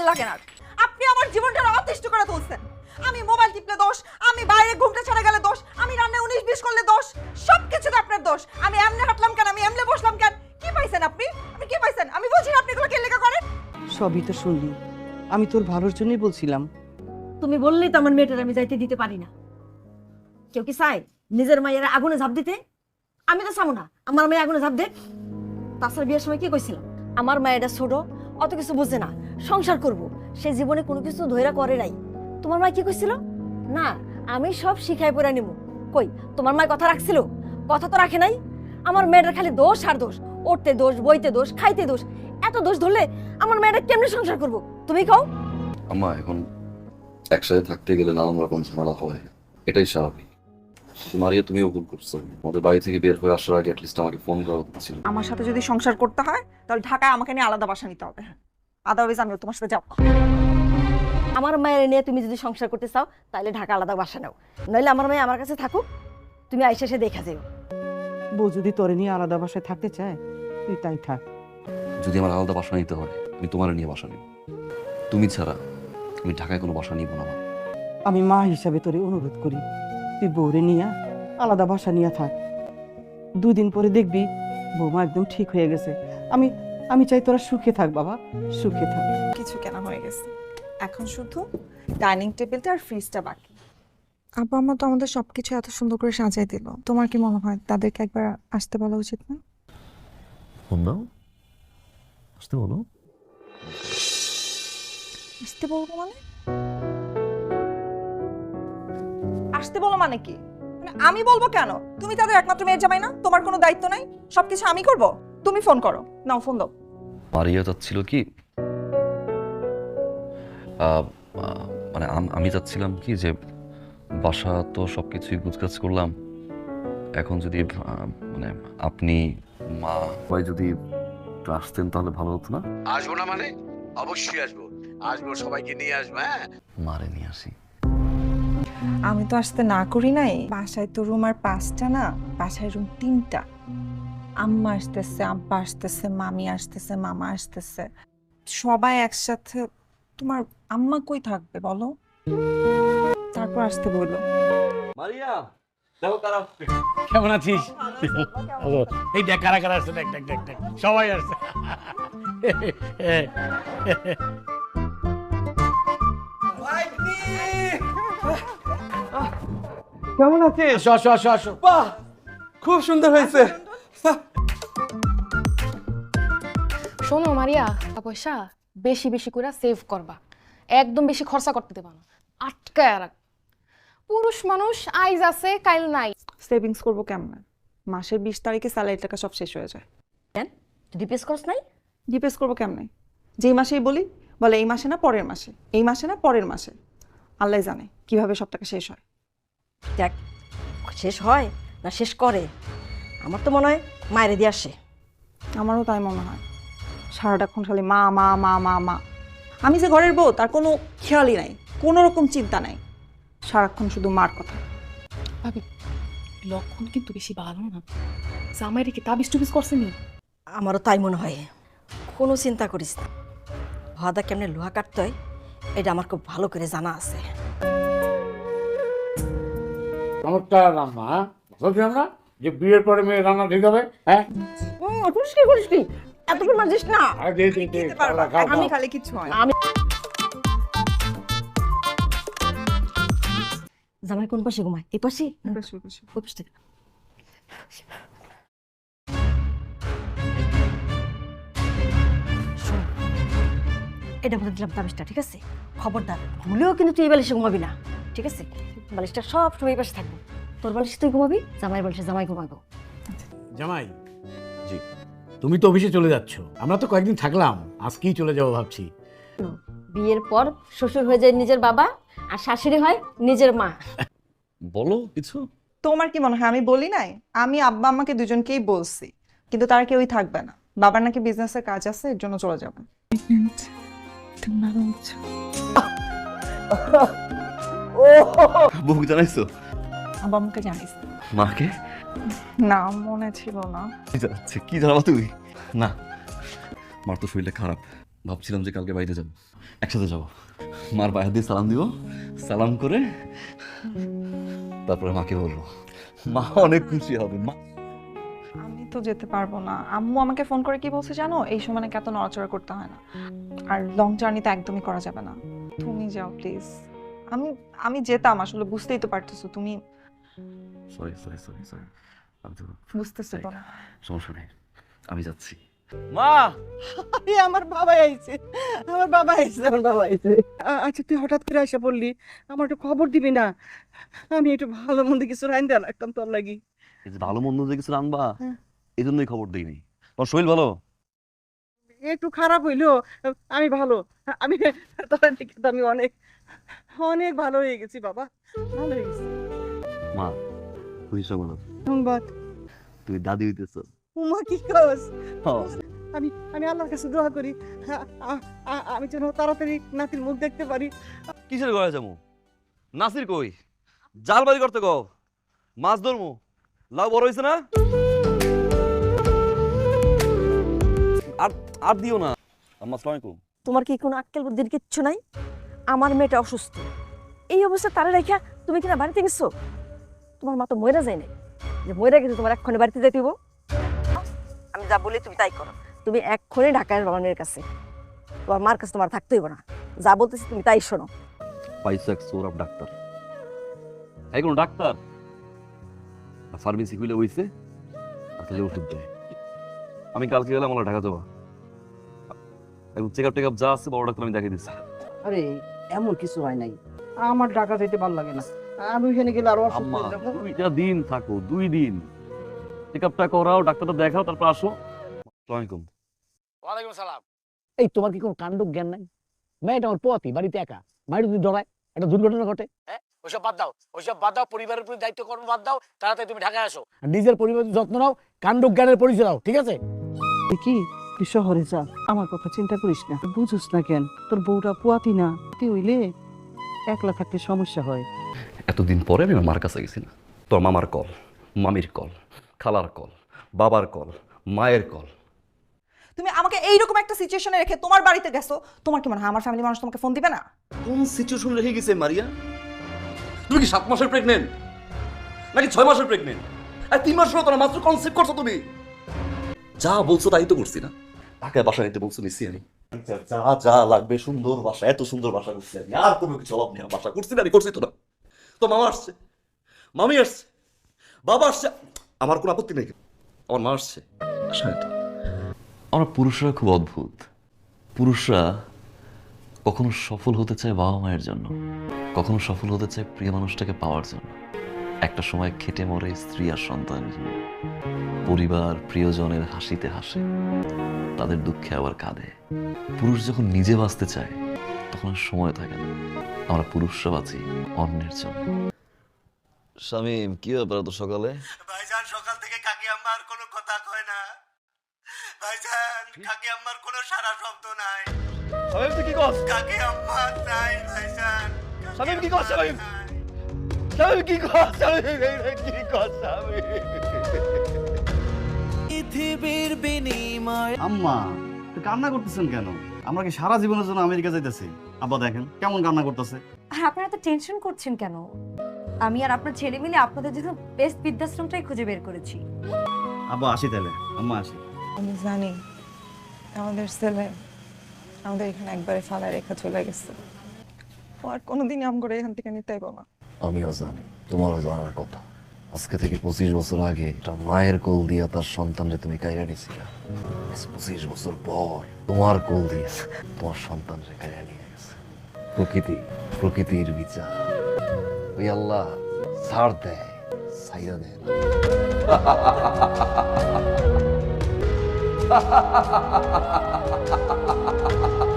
ভালো লাগে না। আপনি আমার জীবনটা অতিষ্ঠ করে তুলছেন। আমি মোবাইল টিপলে দোষ আমি বাইরে ঘুমটা ছাড়া গেলে দোষ আমি রান্নায় উনিশ বিশ করলে দোষ সব কিছুতে আপনার দোষ। আমি এমনি হাঁটলাম কেন? আমি এমনি বসলাম কেন? কি পাইছেন আপনি? আপনি কি পাইছেন? আমি বলছি আপনি এগুলো কে লেখা করেন? সবই তো শুনলি। আমি তোর ভালোর জন্যই বলছিলাম। তুমি বললেই তো আমার মেয়েটার আমি যাইতে দিতে পারি না। কেউ কি চায় নিজের মায়ের আগুনে ঝাঁপ দিতে? আমি তো চাবো না। আমার মেয়ে আগুনে ঝাঁপ দেখ তাছাড়া বিয়ের সময় কি কইছিলাম? আমার মায়েরা ছোট অত কিছু বোঝে না। সংসার করব। সে জীবনে কোনো কিছু ধৈরা করে নাই। তোমার মা কি কইছিল? না, আমি সব শিখাই পড়ে নিব কই, তোমার মায় কথা রাখছিল? কথা তো রাখে নাই। আমার মেয়েটার খালি দোষ আর দোষ। উঠতে দোষ, বইতে দোষ, খাইতে দোষ। এত দোষ ধরলে আমার মেয়েটা কেমনে সংসার করব? তুমি কও। আম্মা, এখন একসাথে থাকতে গেলে নানান রকম ঝামেলা হয়। এটাই স্বাভাবিক। মারিয়া তুমিও ভুল করছ। আমাদের বাড়ি থেকে বের হয়ে আসার আগে অ্যাটলিস্ট আমাকে ফোন করা উচিত ছিল। আমার সাথে যদি সংসার করতে হয় তাহলে ঢাকায় আমাকে নিয়ে আলাদা বাসা নিতে হবে। আদারওয়াইজ আমিও তোমার সাথে যাব। আমার মায়ের নিয়ে তুমি যদি সংসার করতে চাও তাহলে ঢাকা আলাদা বাসা নাও। নইলে আমার মেয়ে আমার কাছে থাকুক তুমি আইসা এসে দেখা যেও। বউ যদি তোরে নিয়ে আলাদা বাসায় থাকতে চায় তুই তাই থাক। যদি আমার আলাদা বাসা নিতে হয় আমি তোমার নিয়ে বাসা নিব। তুমি ছাড়া আমি ঢাকায় কোনো বাসা নিব না। আমি মা হিসাবে তোরে অনুরোধ করি তুই বউরে নিয়া আলাদা বাসা নিয়ে থাক। দুদিন পরে দেখবি বৌমা একদম ঠিক হয়ে গেছে। আমি আমি চাই তোরা সুখে থাক বাবা সুখে থাক। কিছু কেনা হয়ে গেছে। এখন শুধু ডাইনিং টেবিলটা আর ফ্রিজটা বাকি। আব্বা আম্মা তো আমাদের সবকিছু এত সুন্দর করে সাজিয়ে দিল। তোমার কি মনে হয় তাদেরকে একবার আসতে বলা উচিত না? ফোন দাও আসতে বলো। আসতে বলব মানে? আসতে বলো মানে কি? মানে আমি বলব কেন? তুমি তাদের একমাত্র মেয়ের জামাই না? তোমার কোনো দায়িত্ব নাই? সবকিছু আমি করব? তুমি ফোন করো। নাও ফোন দাও। মারিয়া চাচ্ছিল কি? মানে আমি চাচ্ছিলাম কি যে বাসা তো সব কিছুই গুজগাছ করলাম। এখন যদি মানে আপনি মা সবাই যদি একটু আসতেন তাহলে ভালো হতো না? আসব না মানে? অবশ্যই আসব। আসব সবাইকে নিয়ে আসব হ্যাঁ? মারে নিয়ে আসি। আমি তো আসতে না করি নাই। বাসায় তো রুম আর পাঁচটা না বাসায় রুম তিনটা। আম্মা আসতেছে আব্বা আসতেছে মামি আসতেছে মামা আসতেছে। সবাই একসাথে তোমার আম্মা কই থাকবে বলো? তারপর আসতে দেখো কারা কেমন আছিস? ভালো। এই দেখ কারা কারা আসছে দেখ দেখ দেখ দেখ। সবাই আসছে। কেমন আছিস? আসো আসো আসো আসো। বাহ খুব সুন্দর হয়েছে। শোনো মারিয়া টাকা পয়সা বেশি বেশি করে সেভ করবা। একদম বেশি খরচা করতে দেবা না। আটকায় রাখ। পুরুষ মানুষ আইজ আছে কাইল নাই। সেভিংস করব কেমন? মাসের বিশ তারিখে স্যালারি টাকা সব শেষ হয়ে যায়। কেন? তুই ডিপিএস করস নাই? জিপিএস করব কেমনে? যেই মাসেই বলি বলে এই মাসে না পরের মাসে? এই মাসে না পরের মাসে? আল্লাহ জানে কীভাবে সব টাকা শেষ হয়। দেখ শেষ হয় না শেষ করে? আমার তো মনে হয় মায়ের দিয়ে আসে। আমারও তাই মনে হয়। সারাটাক্ষণ খালি মা মা মা মা মা। আমি যে ঘরের বউ তার কোনো খেয়ালই নাই কোনো রকম চিন্তা নাই। সারাক্ষণ শুধু মার কথা। ভাবি লক্ষণ কিন্তু বেশি ভালো না। জামাইরে কি তাবিজ টুবিজ করছেনি আমারও তাই মনে হয়। কোনো চিন্তা করিস না। ভাদা কেমনে লোহা কাটতে হয় এটা আমার খুব ভালো করে জানা আছে। চমৎকার রান্না হ্যাঁ বলছিলাম না? যে বিয়ের পরে মেয়ে রান্না ঠিক হবে হ্যাঁ? করিস কি এতক্ষণ মারছিস না? আরে দে দে দে খাও, খাও, আমি খালি কিছু হয় আমি জামাই কোন পাশে ঘুমায়? এই পাশে না বসো, বসো। পাশে। এটা বলে দিলাম তাবিজটা ঠিক আছে? খবরদার ভুলেও কিন্তু তুই এবার বালিশে ঘুমাবি না। ঠিক আছে? বালিশটা সব সময় পাশে থাকব। তোর বালিশে তুই ঘুমাবি জামাই বালিশে জামাই ঘুমাবো। জামাই? জি। তুমি তো অফিসে চলে যাচ্ছ। আমরা তো কয়েকদিন থাকলাম আজকেই চলে যাব ভাবছি। বিয়ের পর শ্বশুর হয়ে যায় নিজের বাবা আর শাশুড়ি হয় নিজের মা। বলো কিছু। তোমার কি মনে হয় আমি বলি নাই? আমি আব্বা আম্মাকে দুজনকেই বলছি কিন্তু তার কেউই থাকবে না। বাবার নাকি বিজনেসের কাজ আছে এর জন্য চলে যাবেন বউ জানাইছো আব্বা আম্মাকে জানিস মাকে? না মনে ছিল না। কি জানাচ্ছে কি জানাব তুই? না মার তো শরীরটা খারাপ। ভাবছিলাম যে কালকে বাড়িতে যাব। একসাথে যাব। মার বাইরে দিয়ে সালাম দিব। সালাম করে তারপরে মাকে বলব। মা অনেক খুশি হবে মা। আমি তো যেতে পারব না। আম্মু আমাকে ফোন করে কি বলছে জানো? এই সময় নাকি এত নড়াচড়া করতে হয় না। আর লং জার্নি তো একদমই করা যাবে না। তুমি যাও প্লিজ আমি আমি যেতাম আসলে বুঝতেই তো পারতেছো তুমি। সরি সরি সরি সরি আমি তো বুঝতেছো তো। না সমস্যা নেই। আমি যাচ্ছি। মা! আরে আমার বাবা আইছে। আমার বাবা আইছে আমার বাবা আইছে। আচ্ছা তুই হঠাৎ করে আসা পড়লি? আমার একটু খবর দিবি না? আমি একটু ভালো মন্দ কিছু রাইন দেওয়া রাখতাম তোর লাগি। এই যে ভালো মন্দ যে কিছু রানবা হ্যাঁ। এই জন্যই খবর দিইনি তোমার শরীর ভালো? একটু খারাপ হইল। আমি ভালো। আমি তোর দিকে তো আমি অনেক অনেক ভালো হয়ে গেছি বাবা। ভালো হয়ে গেছি। মা তুই বলো সংবাদ তুই দাদি হইতেছ। উমা কি কস? আমি আমি আল্লাহর কাছে দোয়া করি। আমি যেন তাড়াতাড়ি নাতির মুখ দেখতে পারি। কিসের ঘরে যাব নাসির কই? জাল বাড়ি করতে গো মাছ ধরমু? লাউ বড় হয়েছে না? আর আর দিও না। আসসালামু আলাইকুম। তোমার কি কোনো আক্কেল বুদ্ধির কিচ্ছু নাই? আমার মেয়েটা অসুস্থ। এই অবস্থা তারা রেখা তুমি কিনা বাড়িতে গেছো? তোমার মা তো ময়রা যায় নাই। যে মরে গেছে তোমার এক্ষণে বাড়িতে যেতে? আমি যা বলি তুমি তাই করো। তুমি এক্ষণে ঢাকায় বাবার মেয়ের কাছে। তোমার মার কাছে তোমার থাকতে হইব না। যা বলতেছি তুমি তাই শোনো। সৌরভ ডাক্তার। এই কোন ডাক্তার? ফার্মেসি খুলে হইছে আর তাহলে ওষুধ দেয়। আমি কালকে গেলাম আমার ঢাকা যাব। এবং চেক আপ টেক আপ যা আছে বড় ডাক্তার আমি দেখিয়ে দিচ্ছি। আরে এমন কিছু হয় নাই। আমার ঢাকা যেতে ভালো লাগে না। আমি ওখানে গেলে আরও অসুস্থ আম্মা হয়ে যাব। দুইটা দিন থাকো দুই দিন। চেক আপটা করাও ডাক্তারটা দেখাও তারপর আসো। আসসালামু আলাইকুম ওয়ালাইকুম সালাম। এই তোমার কি কোনো কাণ্ড জ্ঞান নাই? মেয়েটা আমার পথি বাড়িতে একা। বাড়ি যদি ডরায় একটা দুর্ঘটনা ঘটে। ওইসব বাদ দাও ওইসব বাদ দাও পরিবারের প্রতি দায়িত্ব কর্ম বাদ দাও তাড়াতাড়ি তুমি ঢাকায় আসো। আর নিজের পরিবারের যত্ন নাও কাণ্ড জ্ঞানের পরিচয় দাও ঠিক আছে? কি? তুই শহরে যা। আমার কথা চিন্তা করিস না। বুঝুস না কেন? তোর বউটা পুয়াতি না। তুই হইলে একলা থাকতে সমস্যা হয়। এতদিন পরে আমি মার কাছে গেছি না। তোর মামার কল মামির কল খালার কল বাবার কল মায়ের কল। তুমি আমাকে এইরকম একটা সিচুয়েশনে রেখে তোমার বাড়িতে গেছো তোমার কি মনে হয় আমার ফ্যামিলি মানুষ তোমাকে ফোন দিবে না? কোন সিচুয়েশন রেখে গেছে মারিয়া? তুমি কি সাত মাসের প্রেগনেন্ট নাকি ছয় মাসের প্রেগনেন্ট আর তিন মাস হলো তো না মাত্র কনসেপ্ট করছ তুমি? যা বলছো তাই তো করছি না। ঢাকায় বাসা নিতে বলছো নিছি আমি। যা যা লাগবে, সুন্দর বাসা, এত সুন্দর বাসা করছি আমি। আর কোনো কিছু অভাব নেই বাসা করছি না, আমি করছি তো না। তো মামা আসছে। মামি আসছে। বাবা আসছে। আমার কোনো আপত্তি নেই। আমার মা আসছে। আমরা পুরুষরা খুব অদ্ভুত। পুরুষরা কখনো সফল হতে চায় বাবা মায়ের জন্য, কখনো সফল হতে চায় প্রিয় মানুষটাকে পাওয়ার জন্য। একটা সময় খেটে মরে স্ত্রী আর সন্তান পরিবার প্রিয়জনের হাসিতে হাসে। তাদের দুঃখে আবার কাঁদে। পুরুষ যখন নিজে বাঁচতে চায় তখন সময় থাকে না। আমরা পুরুষরা বাঁচি অন্যের জন্য। শামিম কি ব্যাপার তো সকালে? ভাইজান সকাল থেকে কাকি আম্মার কোনো কথা কয় না। ভাইজান কাকি আম্মার কোনো সারা শব্দ নাই। শামিম তুই কি কস? কাকি আম্মা নাই ভাইজান। শামিম কি কস? শামিম শামিম কি কস শামিম আম্মা তো কান্না করতেছেন কেন? আমরা কি সারা জীবনের জন্য আমেরিকা যাইতেছি? আব্বা দেখেন কেমন কান্না করতেছে। আর আপনারা তো টেনশন করছেন কেন? আমি আর আপনার ছেলে মিলে আপনাদের জন্য বেস্ট বৃদ্ধাশ্রমটাই খুঁজে বের করেছি। আব্বা আসি তাহলে। আম্মা আসি। আমি জানি আমাদের ছেলে আমাদের এখানে একবারে ফালা রেখা চলে গেছে। ও আর কোনোদিনই আম করে এখান থেকে নিতে না। আমিও জানি তোমারও জানার কথা। আজকে থেকে পঁচিশ বছর আগে একটা মায়ের কোল দিয়া তার সন্তানরে তুমি কাইরা নিয়েছিলে পঁচিশ বছর পর তোমার কোল দিয়ে তোমার সন্তানরে কাইরা নিয়ে গেছে। প্রকৃতি, প্রকৃতির বিচার। ওই আল্লাহ ছাড় দেয় সাইরা দেয় না।